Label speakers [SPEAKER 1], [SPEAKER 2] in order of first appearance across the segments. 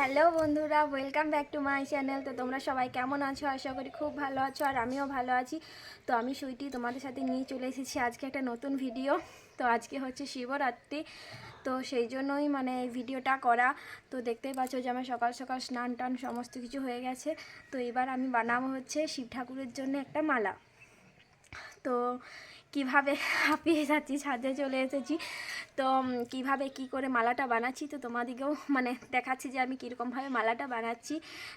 [SPEAKER 1] Hello বন্ধুরা welcome back to my channel তো তোমরা সবাই কেমন আছো? আশা করি খুব ভালো আছো আর আমিও ভালো আছি। তো আমি সুইটি, তোমাদের সাথে নিয়ে চলে এসেছি আজকে একটা নতুন ভিডিও তো আজকে হচ্ছে শিবরাত্রি, তো সেই জন্যই মানে ভিডিওটা করা। তো দেখতেই পাচ্ছ যে আমার সকাল সকাল স্নান টান সমস্ত কিছু হয়ে গেছে। তো এবার আমি বানাবো হচ্ছে শিব ঠাকুরের জন্য একটা মালা। তো কীভাবে হাঁপিয়ে যাচ্ছি, ছাদে চলে এসেছি। তো কীভাবে কি করে মালাটা বানাচ্ছি, তো তোমাদেরকেও মানে দেখাচ্ছি যে আমি কীরকমভাবে মালাটা বানাচ্ছি।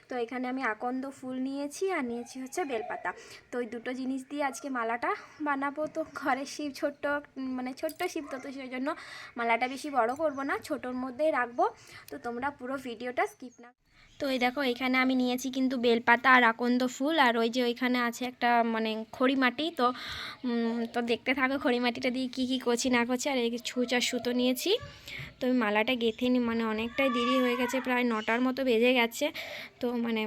[SPEAKER 1] তো এখানে আমি আকন্দ ফুল নিয়েছি আর নিয়েছি হচ্ছে বেলপাতা। তো ওই দুটো জিনিস দিয়ে আজকে মালাটা বানাবো। তো ঘরের শিব ছোট্ট মানে ছোট্ট শিব তো তো সেই জন্য মালাটা বেশি বড় করব না, ছোটোর মধ্যেই রাখব। তো তোমরা পুরো ভিডিওটা স্কিপ না তো এই দেখো, এখানে আমি নিয়েছি কিন্তু বেলপাতা আর আকন্দ ফুল, আর ওই যে ওইখানে আছে একটা মানে খড়ি মাটি, তো তো দেখতে থাকো খড়ি মাটিটা দিয়ে কী কী করছি না করছি, আর এই ছুঁচ আর সুতো নিয়েছি। তো আমি মালাটা গেঁথে নি মানে অনেকটাই দেরি হয়ে গেছে, প্রায় নটার মতো বেজে গেছে। তো মানে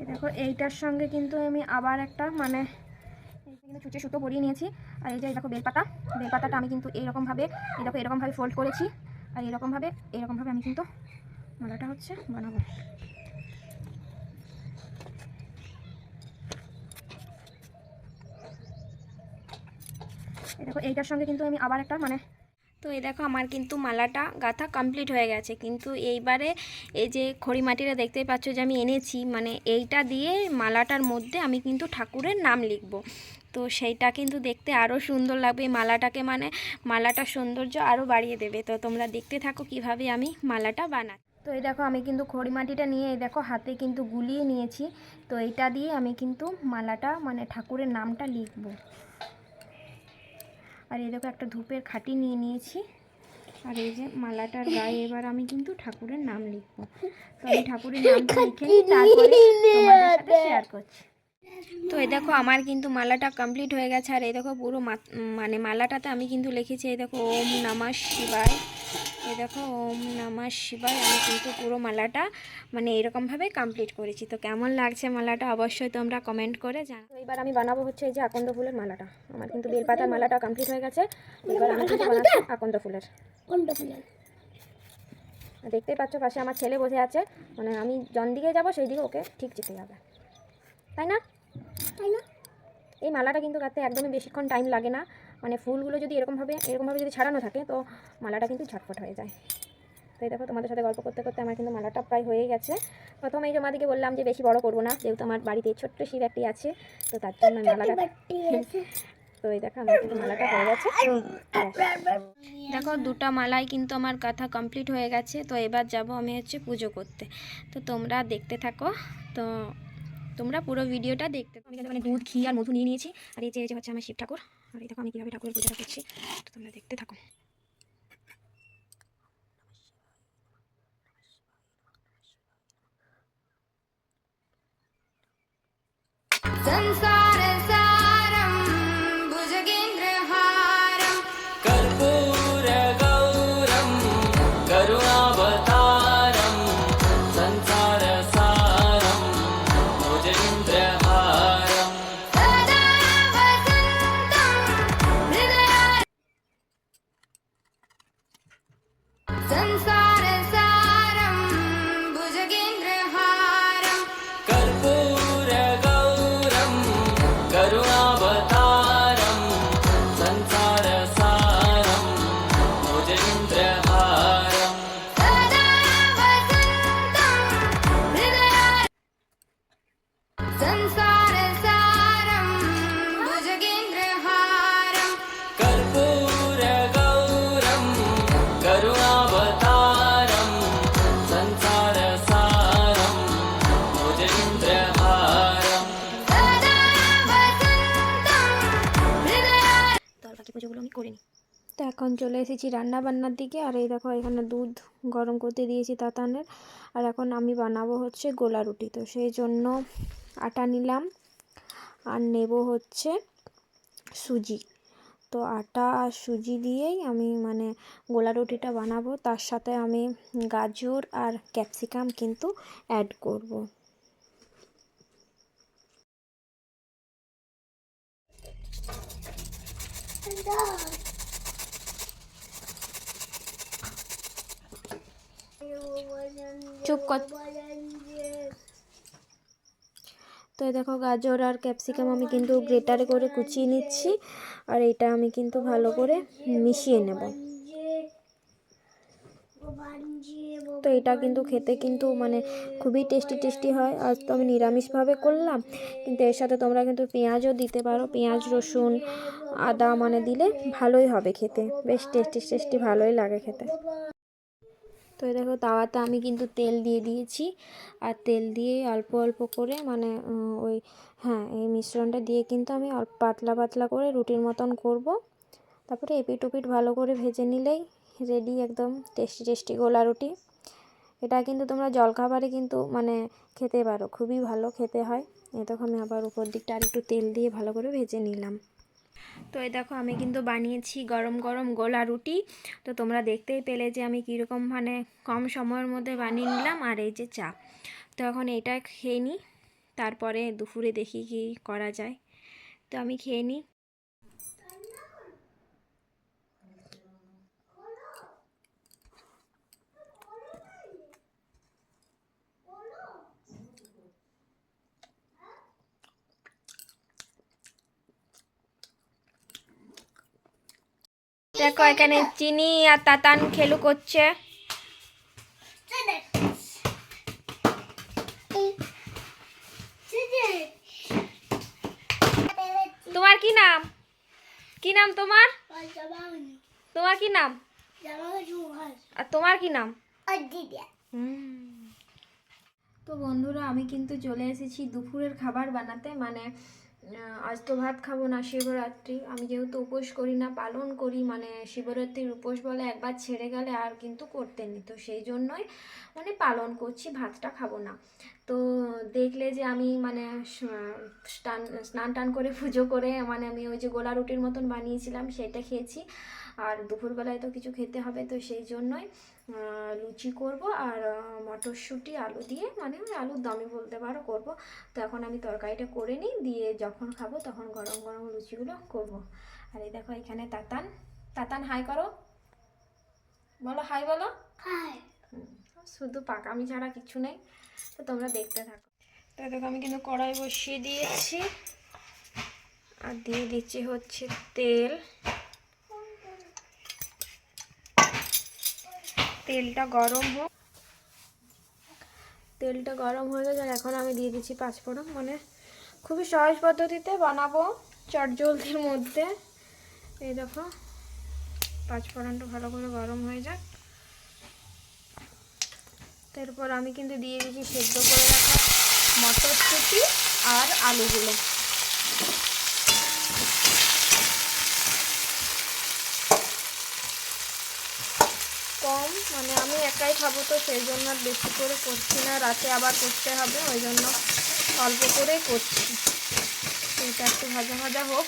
[SPEAKER 1] এই দেখো, এইটার সঙ্গে কিন্তু আমি আবার একটা মানে কিন্তু ছুঁচে সুতো পরিয়ে নিয়েছি। আর এই যে দেখো বেলপাতা, বেলপাতাটা আমি কিন্তু এইরকমভাবে, এই দেখো এরকমভাবে ফোল্ড করেছি। আর এরকমভাবে এরকমভাবে আমি কিন্তু মালাটা হচ্ছে বানাবো। দেখো, এইটার সঙ্গে কিন্তু আমি আবার একটা মানে তো এই দেখো, আমার কিন্তু মালাটা গাঁথা কমপ্লিট হয়ে গেছে। কিন্তু এইবারে এই যে খড়ি মাটিটা দেখতেই পাচ্ছ যে আমি এনেছি মানে এইটা দিয়ে মালাটার মধ্যে আমি কিন্তু ঠাকুরের নাম লিখব। তো সেইটা কিন্তু দেখতে আরও সুন্দর লাগবে মালাটাকে মানে মালাটার সৌন্দর্য আরও বাড়িয়ে দেবে। তো তোমরা দেখতে থাকো কীভাবে আমি মালাটা বানাই। এই দেখো আমি কিন্তু খড়ি মাটিটা নিয়ে এই দেখো হাতে কিন্তু গুলিয়ে নিয়েছি। তো এইটা দিয়ে আমি কিন্তু মালাটা মানে ঠাকুরের নামটা লিখব। আর এই দেখো একটা ধূপের খাঁটি নিয়ে নিয়েছি। আর এই যে মালাটার গায়ে এবার আমি কিন্তু ঠাকুরের নাম লিখব। তো আমি ঠাকুরের নামটা লিখে তারপরে তোমাদের সাথে শেয়ার করছি। তো এই দেখো আমার কিন্তু মালাটা কমপ্লিট হয়ে গেছে আর এই দেখো পুরো মা- মানে মালাটাতে আমি কিন্তু লিখেছি এই দেখো ওম নমঃ শিবায়। এই দেখো ওম নমঃ শিবায় আমি কিন্তু পুরো মালাটা মানে এরকমভাবে কমপ্লিট করেছি। তো কেমন লাগছে মালাটা অবশ্যই তোমরা কমেন্ট করে জানো তো এবার আমি বানাবো হচ্ছে এই যে আকন্দ ফুলের মালাটা। আমার কিন্তু বেলপাতার মালাটা কমপ্লিট হয়ে গেছে। এবার আমি কিন্তু বানাচ্ছি আকন্দ ফুলের।
[SPEAKER 2] কোনটা ফুলের।
[SPEAKER 1] দেখতেই পাচ্ছ পাশে আমার ছেলে বসে আছে। মানে আমি জন দিকে যাব সেই দিকে ওকে ঠিক যেতে হবে। তাই না?
[SPEAKER 2] তাই না
[SPEAKER 1] এই মালাটা কিন্তু গাঁথতে একদমই বেশিক্ষণ টাইম লাগে না। মানে ফুলগুলো যদি এরকমভাবে এরকমভাবে যদি ছাড়ানো থাকে তো মালাটা কিন্তু ঝটপট হয়ে যায়। তো এই দেখো তোমাদের সাথে গল্প করতে করতে আমার কিন্তু মালাটা প্রায় হয়ে গেছে। প্রথমে এই যে মাদিকে বললাম যে বেশি বড় করব না যেহেতু আমার বাড়িতে ছোট্ট শিব একটি আছে তো তার জন্য আমি মালাটা তো এই দেখো আমার কিন্তু মালাটা হয়ে গেছে। দেখো দুটো মালাই কিন্তু আমার কথা কমপ্লিট হয়ে গেছে তো এবার যাব আমি হচ্ছে পুজো করতে। তো তোমরা দেখতে থাকো তো তোমরা পুরো ভিডিওটা দেখতে আমি মানে দুধ, ঘি আর মধু নিয়ে নিয়েছি। আর এই যে হচ্ছে আমার শিব ঠাকুর। আর এই দেখো, আমি কীভাবে ঠাকুরের পূজাটা করছি। তো তোমরা দেখতে থাকো।
[SPEAKER 3] Since
[SPEAKER 1] তো এখন চলে এসেছি রান্না বান্নার দিকে। আর এই দেখো, এখানে দুধ গরম করতে দিয়েছি তাতানের। আর এখন আমি বানাবো হচ্ছে গোলা রুটি। তো সেই জন্য আটা নিলাম আর নেব হচ্ছে সুজি। তো আটা আর সুজি দিয়েই আমি মানে গোলা রুটিটা বানাবো। তার সাথে আমি গাজর আর ক্যাপসিকাম কিন্তু অ্যাড করব। চুপ কর। তো দেখো গাজর আর ক্যাপসিকাম আমি কিন্তু গ্রেটারে করে কুচিয়ে নিচ্ছি, আর এটা আমি কিন্তু ভালো করে মিশিয়ে নেব। তো এটা কিন্তু খেতে কিন্তু মানে খুবই টেস্টি টেস্টি হয় আজ তো আমি নিরামিষভাবে করলাম, কিন্তু এর সাথে তোমরা কিন্তু পেঁয়াজও দিতে পারো, পেঁয়াজ, রসুন, আদা মানে দিলে ভালোই হবে খেতে, বেশ টেস্টি টেস্টি ভালোই লাগে খেতে। তো দেখো তাওয়াতে আমি কিন্তু তেল দিয়ে দিয়েছি। আর তেল দিয়ে অল্প অল্প করে মানে ওই হ্যাঁ এই মিশ্রণটা দিয়ে কিন্তু আমি অল্প পাতলা পাতলা করে রুটির মতন করব। তারপরে এপিট ওপিট ভালো করে ভেজে নিলেই রেডি একদম টেস্টি টেস্টি গোলা রুটি। এটা কিন্তু তোমরা জলখাবারে কিন্তু মানে খেতে পারো, খুবই ভালো খেতে হয়। এই দেখো আমি আবার উপর দিকটা আর একটু তেল দিয়ে ভালো করে ভেজে নিলাম। তো এই দেখো আমি কিন্তু বানিয়েছি গরম গরম গোলা রুটি। তো তোমরা দেখতেই পেলে যে আমি কীরকম মানে কম সময়ের মধ্যে বানিয়ে নিলাম আর এই যে চা। তো এখন এটা খেয়ে নিই তারপরে দুপুরে দেখি কি করা যায়। তো আমি খেয়ে নিই দেখো, এখানে চিনি আর তাতান খেলু করছে। তোমার কি নাম? কি নাম তোমার? তোমার কি নাম? আর তোমার কি নাম? তো বন্ধুরা, আমি কিন্তু চলে এসেছি দুপুরের খাবার বানাতে। মানে আজ তো ভাত খাব না, শিবরাত্রি। আমি যেহেতু উপোস করি না, পালন করি মানে শিবরাত্রির উপোস বলে একবার ছেড়ে গেলে আর কিন্তু করতে নি তো সেই জন্যই মানে পালন করছি, ভাতটা খাব না। তো দেখলে যে আমি মানে স্নান স্নান টান করে, পুজো করে মানে আমি ওই যে গোলা রুটির মতন বানিয়েছিলাম, সেটা খেয়েছি। আর দুপুরবেলায় তো কিছু খেতে হবে, তো সেই জন্যই লুচি করব আর মটরশুঁটি আলু দিয়ে মানে ওই আলুর দমই বলতে পারো করব। তো এখন আমি তরকারিটা করে নিই দিয়ে যখন খাব তখন গরম গরম লুচিগুলো করব। আর এই দেখো এখানে তাতান। তাতান হাই করো। বলো হাই বলো। শুধু পাকামি ছাড়া কিছু নেই তো তোমরা দেখতে থাকো। তো দেখো আমি কিন্তু কড়াই বসিয়ে দিয়েছি। আর দিয়ে দিচ্ছি হচ্ছে তেল। তেলটা গরম হোক। তেলটা গরম হয়ে গেছে আর এখন আমি দিয়ে দিচ্ছি পাঁচফোড়ন। মানে খুবই সহজ পদ্ধতিতে বানাবো চটজলদির মধ্যে। এই দেখো, পাঁচফোড়নটা ভালো করে গরম হয়ে যাক। তারপর আমি কিন্তু দিয়ে দিচ্ছি সেদ্ধ করে রাখা মটরশুঁটি আর আলুগুলো কম মানে আমি একাই খাব তো সেই জন্য বেশি করে করছি না, রাতে আবার করতে হবে, ওই জন্য অল্প করেই করছি। এটা একটু ভাজা ভাজা হোক।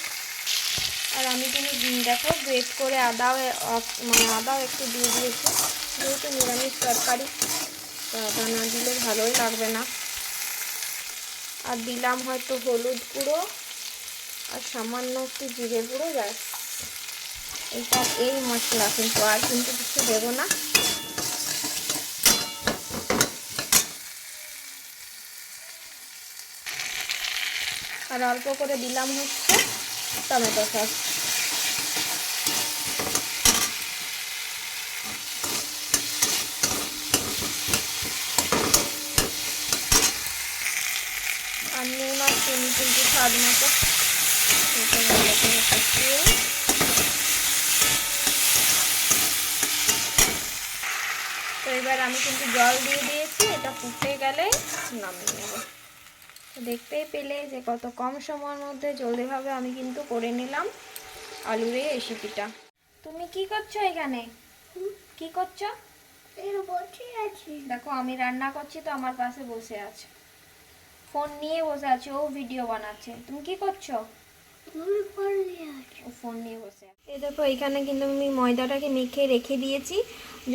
[SPEAKER 1] আর আমি কিন্তু দেখো, গ্রেট করে আদাও মানে আদাও একটু দিয়ে দিয়েছি। যেহেতু নিরামিষ তরকারি আদা না দিলে ভালোই লাগবে না। আর দিলাম হয়তো হলুদ গুঁড়ো আর সামান্য একটু জিরে গুঁড়ো, ব্যাস। এটা এই মশলা কিন্তু, আর কিন্তু কিছু দেবো না। আর অল্প করে দিলাম হচ্ছে টমেটো সস। আর নুন আর চিনি কিন্তু স্বাদ মতো। তো এবার আমি কিন্তু জল দিয়ে দিয়েছি, এটা ফুটে গেলে নামিয়ে নেব। দেখতেই পেলে যে কত কম সময়ের মধ্যে জলদিভাবে আমি কিন্তু করে নিলাম আলুর এই রেসিপিটা তুমি কি করছ এখানে? কি করছ? দেখো আমি রান্না করছি তো আমার পাশে বসে আছে। ফোন নিয়ে বসে আছে ও ভিডিও বানাচ্ছে। তুমি কি করছ? ফোন দেখো এখানে কিন্তু আমি ময়দাটাকে মেখে রেখে দিয়েছি।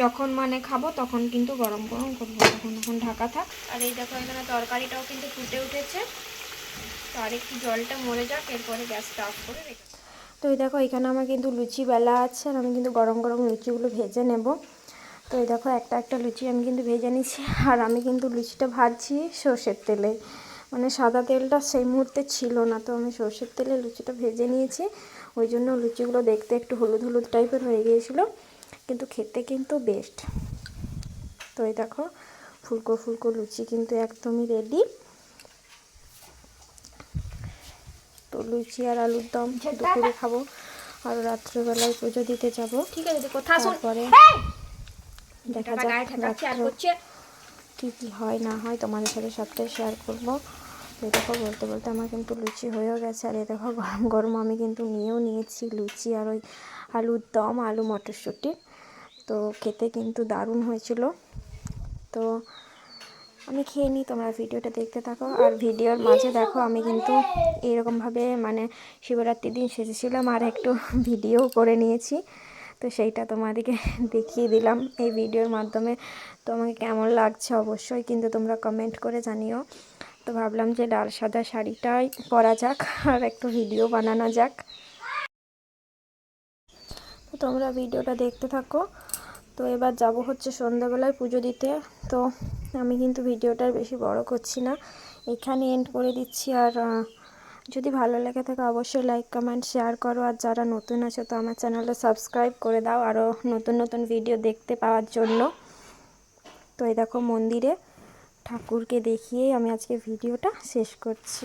[SPEAKER 1] যখন মানে খাব তখন কিন্তু গরম গরম করব, তখন এখন ঢাকা থাক। আর এই দেখো, এখানে তরকারিটাও কিন্তু ফুটে উঠেছে। তো আর একটু জলটা মরে যাক, এরপরে গ্যাসটা অফ করে রেখে তো এই দেখো, এখানে আমার কিন্তু লুচি বেলা আছে, আর আমি কিন্তু গরম গরম লুচিগুলো ভেজে নেব। তো এই দেখো, একটা একটা লুচি আমি কিন্তু ভেজে নিচ্ছি আর আমি কিন্তু লুচিটা ভাজছি সর্ষের তেলে। মানে সাদা তেলটা সেই মুহূর্তে ছিল না। তো আমি সর্ষের তেলে লুচিটা ভেজে নিয়েছি। ওই জন্য লুচিগুলো দেখতে একটু হলুদ হলুদ টাইপের হয়ে গিয়েছিল। কিন্তু খেতে কিন্তু বেস্ট। তো এই দেখো ফুলকো ফুলকো লুচি কিন্তু একদমই রেডি তো লুচি আর আলুর দম দুপুরে খাব। আর রাত্রেবেলায় পুজো দিতে যাব।
[SPEAKER 2] ঠিক আছে
[SPEAKER 1] তারপরে দেখা যাক
[SPEAKER 2] ঠেকাচ্ছে আর
[SPEAKER 1] রাত্রে
[SPEAKER 2] করছে
[SPEAKER 1] কী কী হয়, না হয় তোমাদের সাথে সবটাই শেয়ার করব। এই দেখো, বলতে বলতে আমার কিন্তু লুচি হয়েও গেছে। আর এই দেখো, গরম গরম আমি কিন্তু নিয়েও নিয়েছি লুচি আর ওই আলুর দম, আলু মটরশুঁটি। তো খেতে কিন্তু দারুণ হয়েছিল। তো আমি খেয়ে নিই, তোমরা ভিডিওটা দেখতে থাকো। আর ভিডিওর মাঝে দেখো, আমি কিন্তু এরকমভাবে মানে শিবরাত্রির দিন সেজেছিলাম আর একটু ভিডিও করে নিয়েছি। তো সেইটা তোমাদেরকে দেখিয়ে দিলাম এই ভিডিওর মাধ্যমে। তোমাকে কেমন লাগছে অবশ্যই কিন্তু তোমরা কমেন্ট করে জানিও। তো ভাবলাম যে লাল সাদা শাড়িটাই পরা যাক আর একটু ভিডিও বানানো যাক। তো তোমরা ভিডিওটা দেখতে থাকো। তো এবার যাব হচ্ছে সন্ধ্যাবেলায় পুজো দিতে। তো আমি কিন্তু ভিডিওটা আর বেশি বড় করছি না। এখানে এন্ড করে দিচ্ছি আর যদি ভালো লেগে থাকে অবশ্যই লাইক কমেন্ট শেয়ার করো। আর যারা নতুন আছো, তো আমার চ্যানেলটা সাবস্ক্রাইব করে দাও আরও নতুন নতুন ভিডিও দেখতে পাওয়ার জন্য। তো এই দেখো মন্দিরে ঠাকুরকে দেখিয়েই আমি আজকে ভিডিওটা শেষ করছি।